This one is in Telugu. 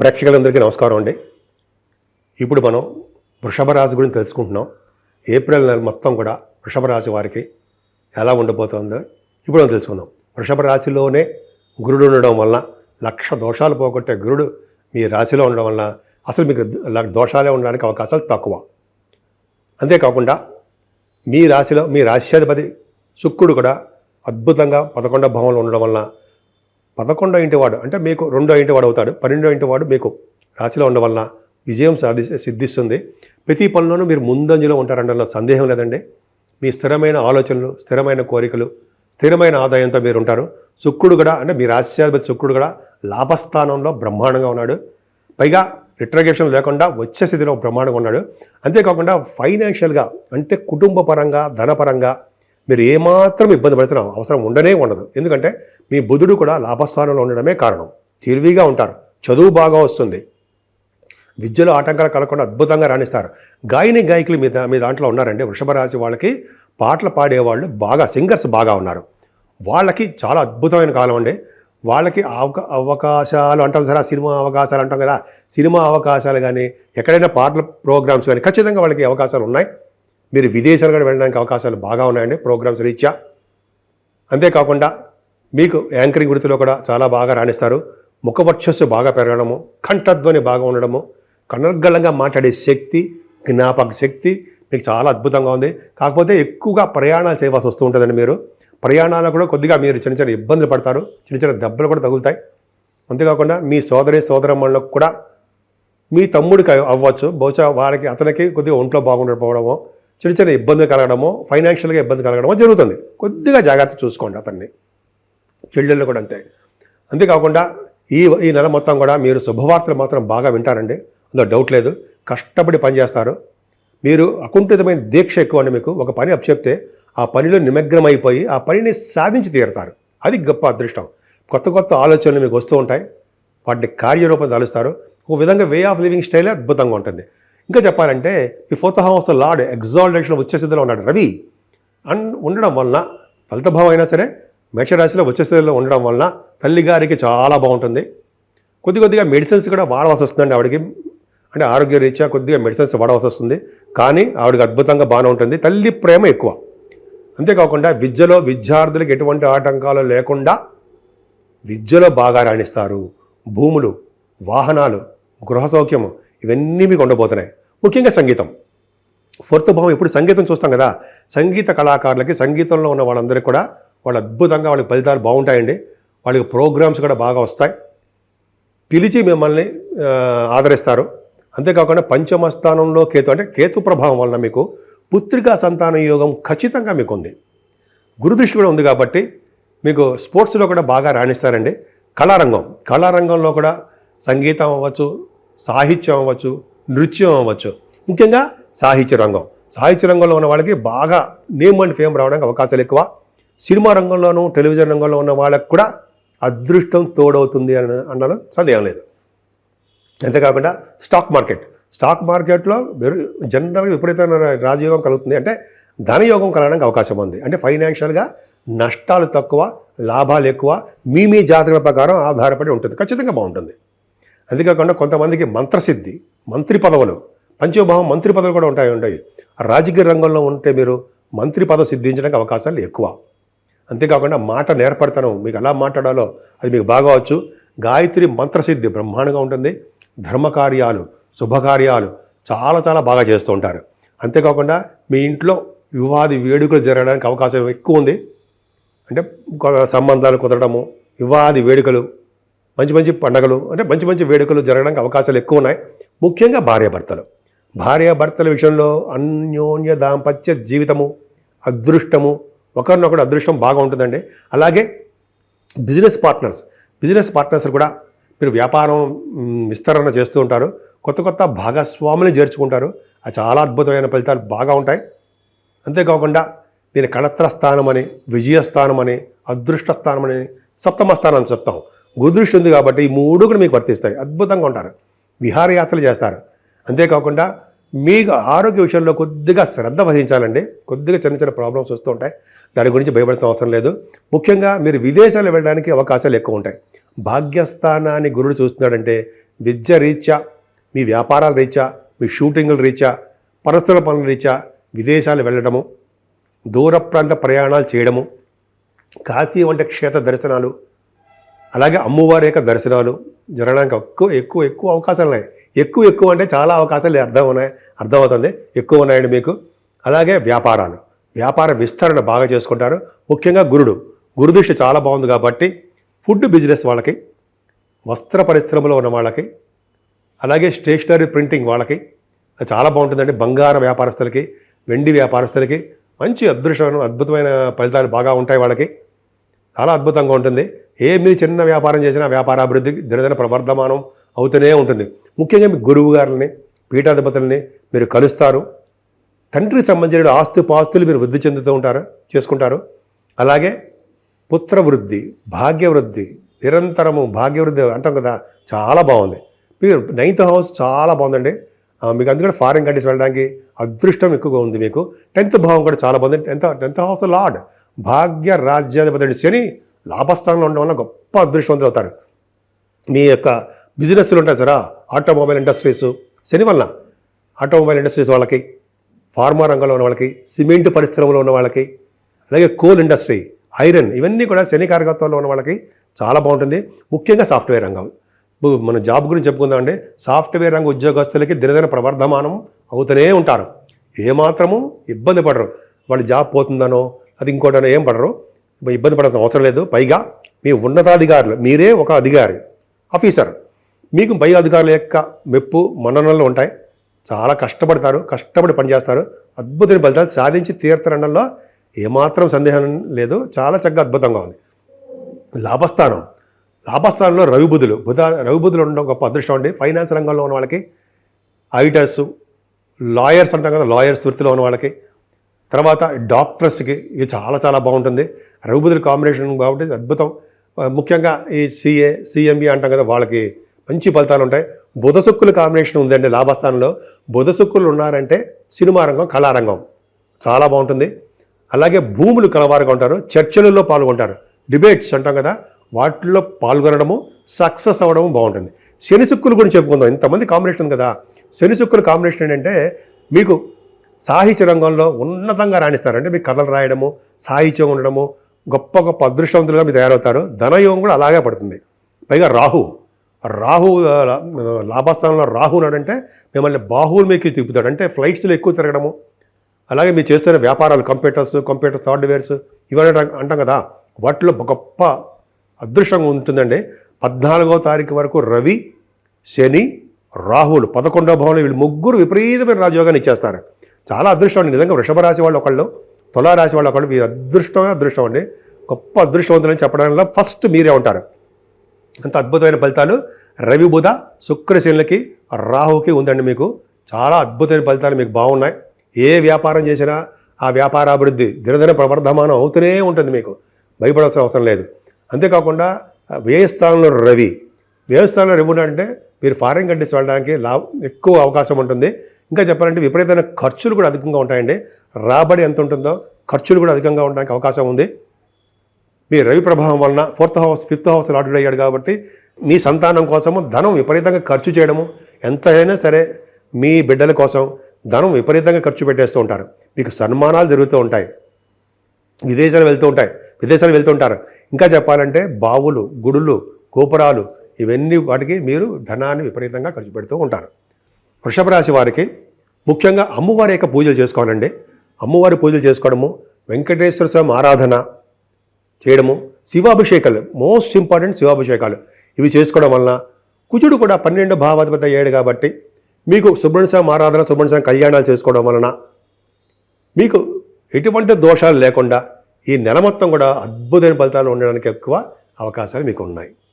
ప్రేక్షకులందరికీ నమస్కారం అండి. ఇప్పుడు మనం వృషభ రాశి గురించి తెలుసుకుంటున్నాం. ఏప్రిల్ నెల మొత్తం కూడా వృషభ రాశి వారికి ఎలా ఉండబోతుందో ఇప్పుడు మనం తెలుసుకుందాం. వృషభ రాశిలోనే గురుడు ఉండడం వలన లక్ష దోషాలు పోగొట్టే గురుడు మీ రాశిలో ఉండడం వలన అసలు మీకు దోషాలే ఉండడానికి అవకాశాలు తక్కువ. అంతేకాకుండా మీ రాశిలో మీ రాశ్యాధిపతి శుక్రుడు కూడా అద్భుతంగా పదకొండవ భావంలో ఉండడం వలన పదకొండో ఇంటి వాడు అంటే మీకు రెండో ఇంటి వాడు అవుతాడు. పన్నెండో ఇంటి వాడు మీకు రాశిలో ఉండవలన విజయం సాధి సిద్ధిస్తుంది. ప్రతి పనిలోనూ మీరు ముందంజలో ఉంటారంటే సందేహం లేదండి. మీ స్థిరమైన ఆలోచనలు స్థిరమైన కోరికలు స్థిరమైన ఆదాయంతో మీరు ఉంటారు. శుక్రుడు కూడా అంటే మీ రాశ్యాధిపతి శుక్రుడు కూడా లాభస్థానంలో బ్రహ్మాండంగా ఉన్నాడు. పైగా రిట్రగేషన్ లేకుండా వచ్చే స్థితిలో బ్రహ్మాండంగా ఉన్నాడు. అంతేకాకుండా ఫైనాన్షియల్గా అంటే కుటుంబ పరంగా ధనపరంగా మీరు ఏమాత్రం ఇబ్బంది పడుతున్న అవసరం ఉండనే ఉండదు. ఎందుకంటే మీ బుధుడు కూడా లాభస్థానంలో ఉండడమే కారణం. తెలివిగా ఉంటారు. చదువు బాగా వస్తుంది. విద్యలో ఆటంకాలు కలగకుండా అద్భుతంగా రాణిస్తారు. గాయని గాయకులు మీద మీ దాంట్లో ఉన్నారండి. వృషభ రాశి వాళ్ళకి పాటలు పాడేవాళ్ళు బాగా సింగర్స్ బాగా ఉన్నారు. వాళ్ళకి చాలా అద్భుతమైన కాలం అండి. వాళ్ళకి అవక అవకాశాలు అంటాం సరే సినిమా అవకాశాలు అంటాం కదా సినిమా అవకాశాలు కానీ ఎక్కడైనా పాటల ప్రోగ్రామ్స్ కానీ ఖచ్చితంగా వాళ్ళకి అవకాశాలు ఉన్నాయి. మీరు విదేశాలు కూడా వెళ్ళడానికి అవకాశాలు బాగా ఉన్నాయండి ప్రోగ్రామ్స్ రీత్యా. అంతేకాకుండా మీకు యాంకరింగ్ వృత్తిలో కూడా చాలా బాగా రాణిస్తారు. ముఖవర్చస్సు బాగా పెరగడము కంఠధ్వని బాగా ఉండడము కనర్గళంగా మాట్లాడే శక్తి జ్ఞాపక శక్తి మీకు చాలా అద్భుతంగా ఉంది. కాకపోతే ఎక్కువగా ప్రయాణాలు చేయవలసి వస్తూ ఉంటుందండి మీరు. ప్రయాణాలు కూడా కొద్దిగా మీరు చిన్న చిన్న ఇబ్బందులు పడతారు చిన్న చిన్న దెబ్బలు కూడా తగులుతాయి. అంతేకాకుండా మీ సోదరి సోదరమ్మలకు కూడా మీ తమ్ముడికి అవ్వచ్చు. బహుశా వారికి అతనికి కొద్దిగా ఒంట్లో బాగుండకపోవడము చిన్న చిన్న ఇబ్బంది కలగడమో ఫైనాన్షియల్గా ఇబ్బంది కలగడమో జరుగుతుంది. కొద్దిగా జాగ్రత్త చూసుకోండి అతన్ని. చెల్లెళ్ళు కూడా అంతే. అంతేకాకుండా ఈ ఈ నెల మొత్తం కూడా మీరు శుభవార్తలు మాత్రం బాగా వింటారండి. అందులో డౌట్ లేదు. కష్టపడి పనిచేస్తారు మీరు అకుంఠితమైన దీక్ష ఎక్కువ అండి మీకు. ఒక పని అప్పచెప్తే ఆ పనిలో నిమగ్నమైపోయి ఆ పనిని సాధించి తీరుతారు. అది గొప్ప అదృష్టం. కొత్త కొత్త ఆలోచనలు మీకు వస్తూ ఉంటాయి. వాటిని కార్యరూపం తలుస్తారు ఒక విధంగా వే ఆఫ్ లివింగ్ స్టైలే అద్భుతంగా ఉంటుంది. ఇంకా చెప్పాలంటే ఈ ఫోర్త్ హౌస్ లార్డ్ ఎగ్జాల్టేషన్ వచ్చే స్థితిలో ఉన్నాడు రవి. అండ్ ఉండడం వలన ఫలితభావం అయినా సరే మేషరాశిలో వచ్చే స్థితిలో ఉండడం వలన తల్లిగారికి చాలా బాగుంటుంది. కొద్ది కొద్దిగా మెడిసిన్స్ కూడా వాడవలసి వస్తుందండి ఆవిడకి. అంటే ఆరోగ్య రీత్యా కొద్దిగా మెడిసిన్స్ వాడవలసి వస్తుంది. కానీ ఆవిడకి అద్భుతంగా బాగానే ఉంటుంది. తల్లి ప్రేమ ఎక్కువ. అంతేకాకుండా విద్యలో విద్యార్థులకు ఎటువంటి ఆటంకాలు లేకుండా విద్యలో బాగా రాణిస్తారు. భూములు వాహనాలు గృహ సౌఖ్యము ఇవన్నీ మీకు ఉండబోతున్నాయి. ముఖ్యంగా సంగీతం. ఫోర్త్ భావం ఇప్పుడు సంగీతం చూస్తాం కదా సంగీత కళాకారులకి సంగీతంలో ఉన్న వాళ్ళందరికీ కూడా వాళ్ళు అద్భుతంగా వాళ్ళకి ఫలితాలు బాగుంటాయండి. వాళ్ళకి ప్రోగ్రామ్స్ కూడా బాగా వస్తాయి. పిలిచి మిమ్మల్ని ఆదరిస్తారు. అంతేకాకుండా పంచమ స్థానంలో కేతు అంటే కేతు ప్రభావం వలన మీకు పుత్రికా సంతాన యోగం ఖచ్చితంగా మీకు ఉంది గురుదృష్టి కూడా ఉంది కాబట్టి మీకు స్పోర్ట్స్లో కూడా బాగా రాణిస్తారండి. కళారంగం. కళారంగంలో కూడా సంగీతం అవ్వచ్చు సాహిత్యం అవ్వచ్చు నృత్యం అవ్వచ్చు. ముఖ్యంగా సాహిత్య రంగం. సాహిత్య రంగంలో ఉన్న వాళ్ళకి బాగా నేమ్ అండ్ ఫేమ్ రావడానికి అవకాశాలు ఎక్కువ. సినిమా రంగంలోనూ టెలివిజన్ రంగంలో ఉన్న వాళ్ళకి కూడా అదృష్టం తోడవుతుంది అని అనడం సందేహం లేదు. అంతేకాకుండా స్టాక్ మార్కెట్ స్టాక్ మార్కెట్లో వెరు జనరల్గా విపరీతమైన రాజయోగం కలుగుతుంది. అంటే ధనయోగం కలగడానికి అవకాశం ఉంది. అంటే ఫైనాన్షియల్గా నష్టాలు తక్కువ లాభాలు ఎక్కువ మీ మీ జాతకాల ప్రకారం ఆధారపడి ఉంటుంది. ఖచ్చితంగా బాగుంటుంది. అంతేకాకుండా కొంతమందికి మంత్రసిద్ధి మంత్రి పదవులు పంచభావం మంత్రి పదవులు కూడా ఉంటాయి ఉంటాయి. రాజకీయ రంగంలో ఉంటే మీరు మంత్రి పదవి సిద్ధించడానికి అవకాశాలు ఎక్కువ. అంతేకాకుండా మాట నేర్పడతనం మీకు ఎలా మాట్లాడాలో అది మీకు బాగా వచ్చు. గాయత్రి మంత్రసిద్ధి బ్రహ్మాండంగా ఉంటుంది. ధర్మకార్యాలు శుభకార్యాలు చాలా చాలా బాగా చేస్తూ ఉంటారు. అంతేకాకుండా మీ ఇంట్లో వివాది వేడుకలు జరగడానికి అవకాశం ఎక్కువ ఉంది. అంటే సంబంధాలు కుదరడము వివాది వేడుకలు మంచి మంచి పండగలు అంటే మంచి మంచి వేడుకలు జరగడానికి అవకాశాలు ఎక్కువ ఉన్నాయి ముఖ్యంగా భార్యాభర్తలు భార్యాభర్తల విషయంలో అన్యోన్య దాంపత్య జీవితము అదృష్టము ఒకరినొకరు అదృష్టం బాగా ఉంటుందండి. అలాగే బిజినెస్ పార్ట్నర్స్ బిజినెస్ పార్ట్నర్స్ కూడా మీరు వ్యాపారం విస్తరణ చేస్తూ ఉంటారు. కొత్త కొత్త భాగస్వాములు చేర్చుకుంటారు. అది చాలా అద్భుతమైన ఫలితాలు బాగా ఉంటాయి. అంతేకాకుండా దీని కళత్ర స్థానం అని విజయస్థానం అని అదృష్ట స్థానం అని సప్తమ స్థానం అని చెప్తాం. గుదృష్టి ఉంది కాబట్టి ఈ మూడు కూడా మీకు వర్తిస్తాయి. అద్భుతంగా ఉంటారు. విహారయాత్రలు చేస్తారు. అంతేకాకుండా మీకు ఆరోగ్య విషయంలో కొద్దిగా శ్రద్ధ వహించాలండి. కొద్దిగా చిన్న చిన్న ప్రాబ్లమ్స్ వస్తూ ఉంటాయి. దాని గురించి భయపడతాం అవసరం లేదు. ముఖ్యంగా మీరు విదేశాలు వెళ్ళడానికి అవకాశాలు ఎక్కువ ఉంటాయి. భాగ్యస్థానాన్ని గురుడు చూస్తున్నాడంటే విద్య రీత్యా మీ వ్యాపారాల రీత్యా మీ షూటింగుల రీత్యా పరస్పర పనుల రీత్యా విదేశాలు వెళ్ళడము దూర ప్రాంత ప్రయాణాలు చేయడము కాశీ వంటి క్షేత్ర దర్శనాలు అలాగే అమ్మవారి యొక్క దర్శనాలు జరగడానికి ఎక్కువ ఎక్కువ ఎక్కువ అవకాశాలు ఉన్నాయి. ఎక్కువ ఎక్కువ అంటే చాలా అవకాశాలు అర్థం ఉన్నాయి అర్థమవుతుంది. ఎక్కువ ఉన్నాయండి మీకు. అలాగే వ్యాపారాలు. వ్యాపార విస్తరణ బాగా చేసుకుంటారు. ముఖ్యంగా గురుడు. గురుదృష్టి చాలా బాగుంది కాబట్టి ఫుడ్ బిజినెస్ వాళ్ళకి వస్త్ర పరిశ్రమలో ఉన్న వాళ్ళకి అలాగే స్టేషనరీ ప్రింటింగ్ వాళ్ళకి చాలా బాగుంటుందండి. బంగార వ్యాపారస్తులకి వెండి వ్యాపారస్తులకి మంచి అదృష్టమైన అద్భుతమైన ఫలితాలు బాగా ఉంటాయి వాళ్ళకి. చాలా అద్భుతంగా ఉంటుంది. ఏ మీరు చిన్న వ్యాపారం చేసినా వ్యాపారాభివృద్ధి దినదిన ప్రవర్ధమానం అవుతూనే ఉంటుంది. ముఖ్యంగా మీ గురువు గారిని పీఠాధిపతుల్ని మీరు కలుస్తారు. తండ్రికి సంబంధించిన ఆస్తి పాస్తులు మీరు వృద్ధి చెందుతూ ఉంటారు? చేసుకుంటారు. అలాగే పుత్ర వృద్ధి భాగ్యవృద్ధి నిరంతరము భాగ్యవృద్ధి అంటాం కదా చాలా బాగుంది. మీరు నైన్త్ హౌస్ చాలా బాగుందండి. మీకు అందుకని ఫారిన్ కంట్రీస్ వెళ్ళడానికి అదృష్టం ఎక్కువగా ఉంది మీకు. టెన్త్ భావం కూడా చాలా బాగుంది. Tenth tenth house lord. భాగ్య రాజ్యాధిపతి శని లాభస్థానంలో ఉండడం వల్ల గొప్ప అదృష్టవంతులు అవుతారు. మీ యొక్క బిజినెస్లు ఉంటాయి సరా? Automobile industries. శని వల్ల ఆటోమొబైల్ ఇండస్ట్రీస్ వాళ్ళకి ఫార్మా రంగంలో ఉన్న వాళ్ళకి సిమెంట్ పరిశ్రమలో ఉన్న వాళ్ళకి అలాగే కోల్ ఇండస్ట్రీ ఐరన్ ఇవన్నీ కూడా శని కారకత్వంలో ఉన్న వాళ్ళకి చాలా బాగుంటుంది. ముఖ్యంగా సాఫ్ట్వేర్ రంగం. మన జాబ్ గురించి చెప్పుకుందామండి సాఫ్ట్వేర్ రంగ ఉద్యోగస్తులకి దినదిన ప్రవర్ధమానం అవుతూనే ఉంటారు. ఏమాత్రము ఇబ్బంది పడరు. వాళ్ళ జాబ్ పోతుందనో అది ఇంకోటి ఏం పడరు. ఇబ్బంది పడాల్సిన అవసరం లేదు. పైగా మీ ఉన్నతాధికారులు మీరే ఒక అధికారి ఆఫీసర్. మీకు పై అధికారుల యొక్క మెప్పు మన్ననలు ఉంటాయి. చాలా కష్టపడతారు కష్టపడి పనిచేస్తారు. అద్భుతమైన ఫలితాలు సాధించి తీర్థరణంలో ఏమాత్రం సందేహం లేదు. చాలా చక్కగా అద్భుతంగా ఉంది. లాభస్థానం. లాభస్థానంలో రవిబుధులు. బుధ రవిబుధులు ఉండడం గొప్ప అదృష్టం అండి. ఫైనాన్స్ రంగంలో ఉన్న వాళ్ళకి ఐటర్స్ లాయర్స్ అంటాం కదా లాయర్స్ వృత్తిలో ఉన్న వాళ్ళకి తర్వాత డాక్టర్స్కి ఇది చాలా చాలా బాగుంటుంది. రఘుబుధుల కాంబినేషన్ బాగుంటుంది అద్భుతం. ముఖ్యంగా ఈ సిఏ సిఎంఈ అంటాం కదా వాళ్ళకి మంచి ఫలితాలు ఉంటాయి. బుధసుక్కుల కాంబినేషన్ ఉందండి లాభస్థానంలో. బుధసుక్కులు ఉన్నారంటే సినిమా రంగం కళారంగం చాలా బాగుంటుంది. అలాగే భూములు కలవారుగా ఉంటారు చర్చలలో పాల్గొంటారు. డిబేట్స్ అంటాం కదా వాటిల్లో పాల్గొనడము సక్సెస్ అవ్వడము బాగుంటుంది. శని సుక్కుల గురించి చెప్పుకుందాం. ఇంతమంది కాంబినేషన్ ఉంది కదా. శనిసుక్కుల కాంబినేషన్ ఏంటంటే మీకు సాహిత్య రంగంలో ఉన్నతంగా రాణిస్తారు. అంటే మీకు కథలు రాయడము సాహిత్యం ఉండడము గొప్ప గొప్ప అదృష్టవంతులుగా మీరు తయారవుతారు. ధనయోగం కూడా అలాగే పడుతుంది. పైగా రాహు రాహు లాభస్థానంలో రాహు ఉన్నాడంటే మిమ్మల్ని బాహువులు మీకు తిప్పుతాడు. అంటే ఫ్లైట్స్లో ఎక్కువ తిరగడము. అలాగే మీరు చేస్తున్న వ్యాపారాలు కంప్యూటర్స్ కంప్యూటర్స్ హార్డ్వేర్స్ ఇవన్నీ అంటాం- అంటాం కదా. వాటిలో గొప్ప అదృష్టంగా ఉంటుందండి. పద్నాలుగో తారీఖు వరకు రవి శని రాహులు పదకొండో భవనం వీళ్ళు ముగ్గురు విపరీతమైన రాజయోగాన్ని ఇచ్చేస్తారు. చాలా అదృష్టం అండి. నిజంగా వృషభ రాశి వాళ్ళు ఒకళ్ళు తులారాశి వాళ్ళు ఒకళ్ళు మీరు అదృష్టమే అదృష్టం అండి. గొప్ప అదృష్టవంతులని చెప్పడంలో ఫస్ట్ మీరే ఉంటారు. అంత అద్భుతమైన ఫలితాలు. రవి బుధ శుక్రశనులకి రాహుకి ఉందండి మీకు. చాలా అద్భుతమైన ఫలితాలు మీకు బాగున్నాయి. ఏ వ్యాపారం చేసినా ఆ వ్యాపారాభివృద్ధి దినదిన ప్రవర్ధమానం అవుతూనే ఉంటుంది మీకు. భయపడాల్సిన అవసరం లేదు. అంతేకాకుండా వ్యయస్థానంలో స్థానంలో రవి. వ్యయస్థానంలో రవి ఉన్నాడంటే మీరు ఫారిన్ కంట్రీస్ వెళ్ళడానికి లాభ ఎక్కువ అవకాశం ఉంటుంది. ఇంకా చెప్పాలంటే విపరీతమైన ఖర్చులు కూడా అధికంగా ఉంటాయండి. రాబడి ఎంత ఉంటుందో ఖర్చులు కూడా అధికంగా ఉండడానికి అవకాశం ఉంది. మీ రవి ప్రభావం వలన fourth house fifth house lottery అయ్యాడు కాబట్టి మీ సంతానం కోసము ధనం విపరీతంగా ఖర్చు చేయడము ఎంతైనా సరే మీ బిడ్డల కోసం ధనం విపరీతంగా ఖర్చు పెట్టేస్తూ ఉంటారు. మీకు సన్మానాలు జరుగుతూ ఉంటాయి. విదేశాలు వెళ్తూ ఉంటాయి. విదేశాలు వెళ్తూ ఉంటారు. ఇంకా చెప్పాలంటే బావులు గుడులు గోపురాలు ఇవన్నీ వాటికి మీరు ధనాన్ని విపరీతంగా ఖర్చు పెడుతూ ఉంటారు. వృషభ రాశి వారికి ముఖ్యంగా అమ్మవారి యొక్క పూజలు చేసుకోవాలండి అమ్మవారి పూజలు చేసుకోవడము వెంకటేశ్వర స్వామి ఆరాధన చేయడము శివాభిషేకాలు మోస్ట్ ఇంపార్టెంట్ శివాభిషేకాలు. ఇవి చేసుకోవడం వలన కుజుడు కూడా పన్నెండు భావాధిపత అయ్యాడు కాబట్టి మీకు సుబ్రహ్మణ్య స్వామి ఆరాధన సుబ్రహ్మణ్య స్వామి కళ్యాణాలు చేసుకోవడం వలన మీకు ఎటువంటి దోషాలు లేకుండా ఈ నెల మొత్తం కూడా అద్భుతమైన ఫలితాలు ఉండడానికి ఎక్కువ అవకాశాలు మీకు ఉన్నాయి.